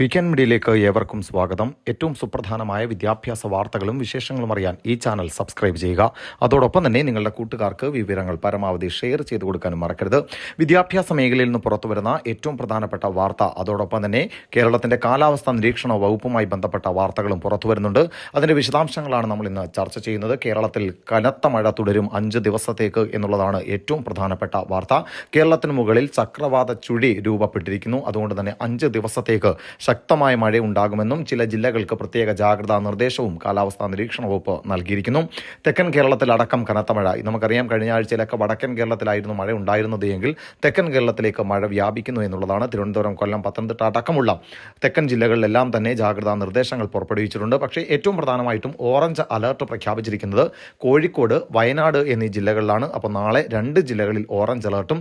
Weekend മീഡിയയിലേക്ക് ഏവർക്കും സ്വാഗതം. ഏറ്റവും സുപ്രധാനമായ വിദ്യാഭ്യാസ വാർത്തകളും വിശേഷങ്ങളും അറിയാൻ ഈ ചാനൽ സബ്സ്ക്രൈബ് ചെയ്യുക. അതോടൊപ്പം തന്നെ നിങ്ങളുടെ കൂട്ടുകാർക്ക് വിവരങ്ങൾ പരമാവധി ഷെയർ ചെയ്തു കൊടുക്കാനും മറക്കരുത്. വിദ്യാഭ്യാസ മേഖലയിൽ നിന്ന് പുറത്തുവരുന്ന ഏറ്റവും പ്രധാനപ്പെട്ട വാർത്ത അതോടൊപ്പം തന്നെ കേരളത്തിന്റെ കാലാവസ്ഥാ നിരീക്ഷണ വകുപ്പുമായി ബന്ധപ്പെട്ട വാർത്തകളും പുറത്തുവരുന്നുണ്ട് അതിന്റെ വിശദാംശങ്ങളാണ് നമ്മൾ ഇന്ന് ചർച്ച ചെയ്യുന്നത്. കേരളത്തിൽ കനത്ത മഴ തുടരും അഞ്ച് ദിവസത്തേക്ക് എന്നുള്ളതാണ് ഏറ്റവും പ്രധാനപ്പെട്ട വാർത്ത. കേരളത്തിന് മുകളിൽ ചക്രവാത ചുഴി രൂപപ്പെട്ടിരിക്കുന്നു. അതുകൊണ്ട് തന്നെ അഞ്ച് ദിവസത്തേക്ക് ശക്തമായ മഴ ഉണ്ടാകുമെന്നും ചില ജില്ലകൾക്ക് പ്രത്യേക ജാഗ്രതാ നിർദ്ദേശവും കാലാവസ്ഥാ നിരീക്ഷണ വകുപ്പ് നൽകിയിരിക്കുന്നു. തെക്കൻ കേരളത്തിലടക്കം കനത്ത മഴ. നമുക്കറിയാം കഴിഞ്ഞ ആഴ്ചയിലൊക്കെ വടക്കൻ കേരളത്തിലായിരുന്നു മഴ ഉണ്ടായിരുന്നത് എങ്കിൽ തെക്കൻ കേരളത്തിലേക്ക് മഴ വ്യാപിക്കുന്നു എന്നുള്ളതാണ്. തിരുവനന്തപുരം കൊല്ലം പത്തനംതിട്ട അടക്കമുള്ള തെക്കൻ ജില്ലകളിലെല്ലാം തന്നെ ജാഗ്രതാ നിർദ്ദേശങ്ങൾ പുറപ്പെടുവിച്ചിട്ടുണ്ട്. പക്ഷേ ഏറ്റവും പ്രധാനമായിട്ടും ഓറഞ്ച് അലർട്ട് പ്രഖ്യാപിച്ചിരിക്കുന്നത് കോഴിക്കോട് വയനാട് എന്നീ ജില്ലകളിലാണ്. അപ്പോൾ നാളെ രണ്ട് ജില്ലകളിൽ ഓറഞ്ച് അലർട്ടും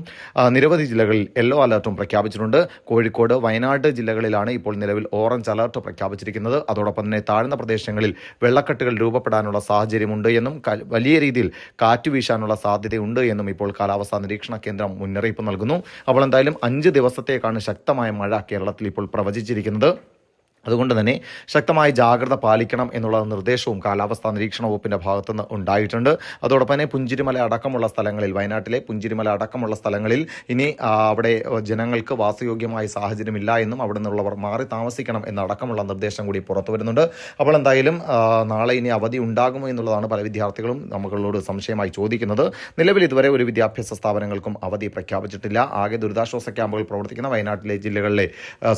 നിരവധി ജില്ലകളിൽ യെല്ലോ അലർട്ടും പ്രഖ്യാപിച്ചിട്ടുണ്ട്. കോഴിക്കോട് വയനാട് ജില്ലകളിലാണ് ഇപ്പോൾ നിലവിൽ ഓറഞ്ച് അലർട്ട് പ്രഖ്യാപിച്ചിരിക്കുന്നത്. അതോടൊപ്പം തന്നെ താഴ്ന്ന പ്രദേശങ്ങളിൽ വെള്ളക്കെട്ടുകൾ രൂപപ്പെടാനുള്ള സാഹചര്യമുണ്ട് എന്നും വലിയ രീതിയിൽ കാറ്റ് വീശാനുള്ള സാധ്യതയുണ്ട് എന്നും ഇപ്പോൾ കാലാവസ്ഥാ നിരീക്ഷണ കേന്ദ്രം മുന്നറിയിപ്പ് നൽകുന്നു. അപ്പോൾ എന്തായാലും അഞ്ച് ദിവസത്തേക്കാണ് ശക്തമായ മഴ കേരളത്തിൽ ഇപ്പോൾ പ്രവചിച്ചിരിക്കുന്നത്. അതുകൊണ്ട് തന്നെ ശക്തമായ ജാഗ്രത പാലിക്കണം എന്നുള്ള നിർദ്ദേശവും കാലാവസ്ഥാ നിരീക്ഷണ വകുപ്പിന്റെ ഭാഗത്തുനിന്ന് ഉണ്ടായിട്ടുണ്ട്. അതോടൊപ്പം തന്നെ പുഞ്ചിരിമല അടക്കമുള്ള സ്ഥലങ്ങളിൽ വയനാട്ടിലെ പുഞ്ചിരിമല അടക്കമുള്ള സ്ഥലങ്ങളിൽ ഇനി അവിടെ ജനങ്ങൾക്ക് വാസയോഗ്യമായ സാഹചര്യമില്ല എന്നും അവിടെ നിന്നുള്ളവർ മാറി താമസിക്കണം എന്നടക്കമുള്ള നിർദ്ദേശം കൂടി പുറത്തു വരുന്നുണ്ട്. അപ്പോൾ എന്തായാലും നാളെ ഇനി അവധി ഉണ്ടാകുമോ എന്നുള്ളതാണ് പല വിദ്യാർത്ഥികളും നമ്മളോട് സംശയമായി ചോദിക്കുന്നത്. നിലവിൽ ഇതുവരെ ഒരു വിദ്യാഭ്യാസ സ്ഥാപനങ്ങൾക്കും അവധി പ്രഖ്യാപിച്ചിട്ടില്ല. ആകെ ദുരിതാശ്വാസ ക്യാമ്പുകൾ പ്രവർത്തിക്കുന്ന വയനാട്ടിലെ ജില്ലകളിലെ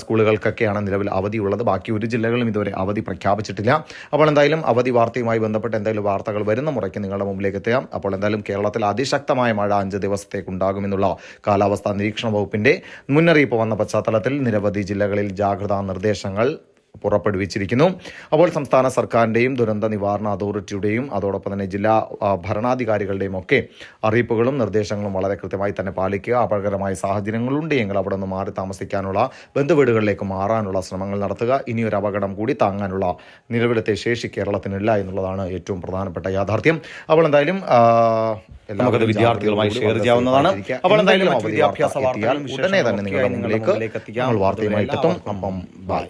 സ്കൂളുകൾക്കൊക്കെയാണ് നിലവിൽ അവധിയുള്ളത്. ബാക്കി ഒരു ജില്ലകളിലും ഇതുവരെ അവധി പ്രഖ്യാപിച്ചിട്ടില്ല. അപ്പോൾ എന്തായാലും അവധി വാർത്തയുമായി ബന്ധപ്പെട്ട് എന്തെങ്കിലും വാർത്തകൾ വരുന്ന മുറയ്ക്ക് നിങ്ങളുടെ മുമ്പിലേക്ക് എത്താം അപ്പോൾ എന്തായാലും കേരളത്തിൽ അതിശക്തമായ മഴ അഞ്ച് ദിവസത്തേക്ക് ഉണ്ടാകുമെന്നുള്ള കാലാവസ്ഥാ നിരീക്ഷണ വകുപ്പിന്റെ മുന്നറിയിപ്പ് വന്ന പശ്ചാത്തലത്തിൽ നിരവധി ജില്ലകളിൽ ജാഗ്രതാ നിർദ്ദേശങ്ങൾ പുറപ്പെടുവിച്ചിരിക്കുന്നു. അപ്പോൾ സംസ്ഥാന സർക്കാരിന്റെയും ദുരന്ത നിവാരണ അതോറിറ്റിയുടെയും അതോടൊപ്പം തന്നെ ജില്ലാ ഭരണാധികാരികളുടെയും ഒക്കെ അറിയിപ്പുകളും നിർദ്ദേശങ്ങളും വളരെ കൃത്യമായി തന്നെ പാലിക്കുക. അപകടകരമായ സാഹചര്യങ്ങളുണ്ട്. എങ്കിൽ അവിടെ നിന്ന് മാറി താമസിക്കാനുള്ള ബന്ധുവീടുകളിലേക്ക് മാറാനുള്ള ശ്രമങ്ങൾ നടത്തുക. ഇനിയൊരു അപകടം കൂടി താങ്ങാനുള്ള നിലവിലത്തെ ശേഷി കേരളത്തിനില്ല എന്നുള്ളതാണ് ഏറ്റവും പ്രധാനപ്പെട്ട യാഥാർത്ഥ്യം. അപ്പോൾ എന്തായാലും നമുക്കത് വിദ്യാർത്ഥികളുമായി ഷെയർ ചെയ്യാവുന്നതാണ്. അപ്പോൾ എന്തായാലും വിദ്യാഭ്യാസ വാർത്തകളും ഉടനെ തന്നെ നിങ്ങളുടെ മുന്നിലേക്ക്. നമ്മൾ വാർത്തയുമായിട്ട് എത്തും. അപ്പം ബൈ.